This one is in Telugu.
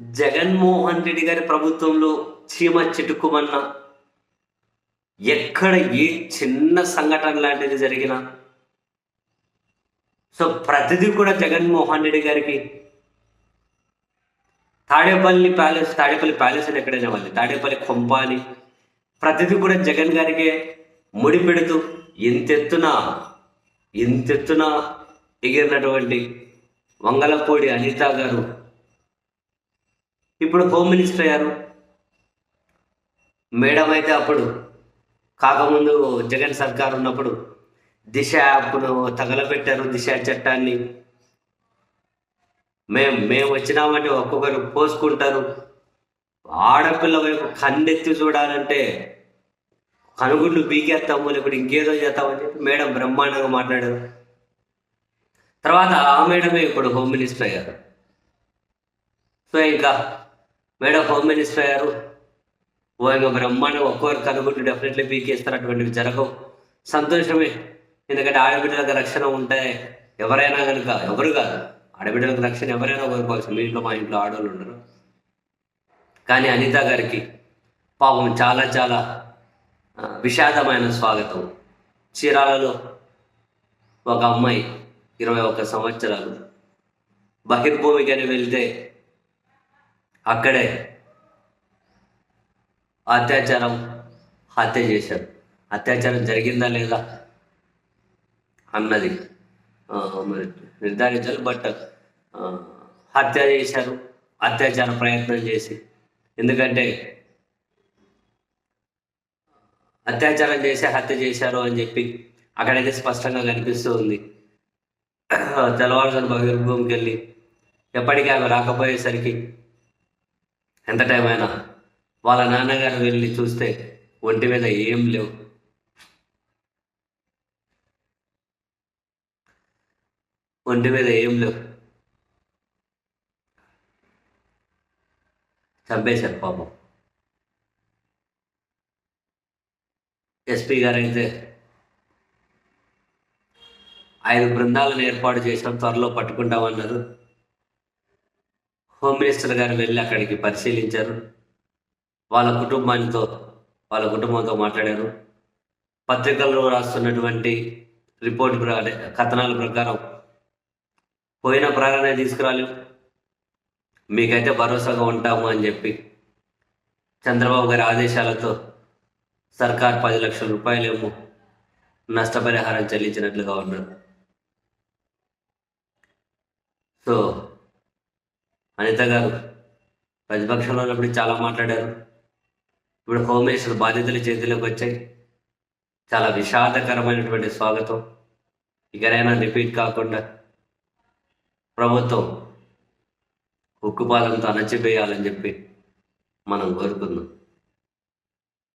జగన్మోహన్ రెడ్డి గారి ప్రభుత్వంలో చీమ చిటుకుమన్న ఎక్కడ ఏ చిన్న సంఘటన లాంటిది జరిగినా సో ప్రతిదీ కూడా జగన్మోహన్ రెడ్డి గారికి తాడేపల్లి ప్యాలెస్ తాడేపల్లి ప్యాలెస్ అని ఎక్కడైనా వాళ్ళు తాడేపల్లి కొంప అని. ప్రతిదీ కూడా జగన్ గారికే ముడి పెడుతూ ఎంతెత్తున ఎంతెత్తున ఎగిరినటువంటి వంగలపూడి అనిత గారు ఇప్పుడు హోమ్ మినిస్టర్ అయ్యారు. మేడం అయితే అప్పుడు కాకముందు జగన్ సర్కార్ ఉన్నప్పుడు దిశ యాప్ను తగలబెట్టారు దిశ చట్టాన్ని. మేము మేము వచ్చినామంటే ఒక్కొక్కరు పోసుకుంటారు. ఆడపిల్ల వైపు కన్నెత్తి చూడాలంటే కనుగుడ్లు బీకేస్తాము లేకపోతే ఇంకేదో చేస్తామని చెప్పి మేడం బ్రహ్మాండంగా మాట్లాడారు. తర్వాత ఆ మేడమే ఇప్పుడు హోమ్ మినిస్టర్ అయ్యారు. సో ఇంకా మేడం హోమ్ మినిస్టర్ అయ్యారు ఓ ఇంకా బ్రహ్మాండంగా ఒక్కొక్కరు కనుగుడ్లు డెఫినెట్లీ పీకేస్తారు అటువంటివి జరగవు. సంతోషమే. ఎందుకంటే ఆడబిడ్డలకు రక్షణ ఉంటే ఎవరైనా కనుక ఎవరు కాదు ఆడబిడ్డలకు రక్షణ ఎవరైనా కోరుకోవచ్చు మీ ఇంట్లో మా ఇంట్లో ఆడవాళ్ళు ఉండరు. కానీ అనిత గారికి పాపం చాలా చాలా విషాదమైన స్వాగతం. చీరాలలో ఒక అమ్మాయి ఇరవై ఒక్క సంవత్సరాలు బహిర్భూమికని వెళ్తే అక్కడే అత్యాచారం హత్య చేశారు. అత్యాచారం జరిగిందా లేదా అన్నది మరి నిర్ధారించాలి బట్ హత్య చేశారు అత్యాచార ప్రయత్నం చేసి. ఎందుకంటే అత్యాచారం చేసి హత్య చేశారు అని చెప్పి అక్కడైతే స్పష్టంగా కనిపిస్తూ ఉంది. తెల్లవారుజాను బహిర్భూమికి వెళ్ళి ఎప్పటికీ ఆమె రాకపోయేసరికి ఎంత టైం అయినా వాళ్ళ నాన్నగారు వెళ్ళి చూస్తే ఒంటి మీద ఏం లేవు. ఒంటి మీద ఏం లేవు. చంపేశారు పాపం. ఎస్పీ గారు అయితే ఐదు బృందాలను ఏర్పాటు చేసాం త్వరలో పట్టుకుంటామన్నారు. హోమ్ మినిస్టర్ గారు వెళ్ళి అక్కడికి పరిశీలించారు. వాళ్ళ కుటుంబానితో వాళ్ళ కుటుంబంతో మాట్లాడారు. పత్రికల్లో రాస్తున్నటువంటి రిపోర్ట్ ప్ర- కథనాల ప్రకారం పోయిన ప్రాణాన్ని తీసుకురాలేం. మీకైతే భరోసాగా ఉంటాము అని చెప్పి చంద్రబాబు గారి ఆదేశాలతో సర్కార్ పది లక్షల రూపాయలేమో నష్టపరిహారం చెల్లించినట్లుగా ఉన్నారు. సో అనిత గారు ప్రతిపక్షంలో ఉన్నప్పుడు చాలా మాట్లాడారు. ఇప్పుడు హోమ్ మినిస్టర్ బాధ్యతలు చేతిలోకి వచ్చాయి. చాలా విషాదకరమైనటువంటి స్వాగతం. ఇకనైనా రిపీట్ కాకుండా ప్రభుత్వం ఉక్కుపాలంతో అణచివేయాలని చెప్పి మనం కోరుకుందాం.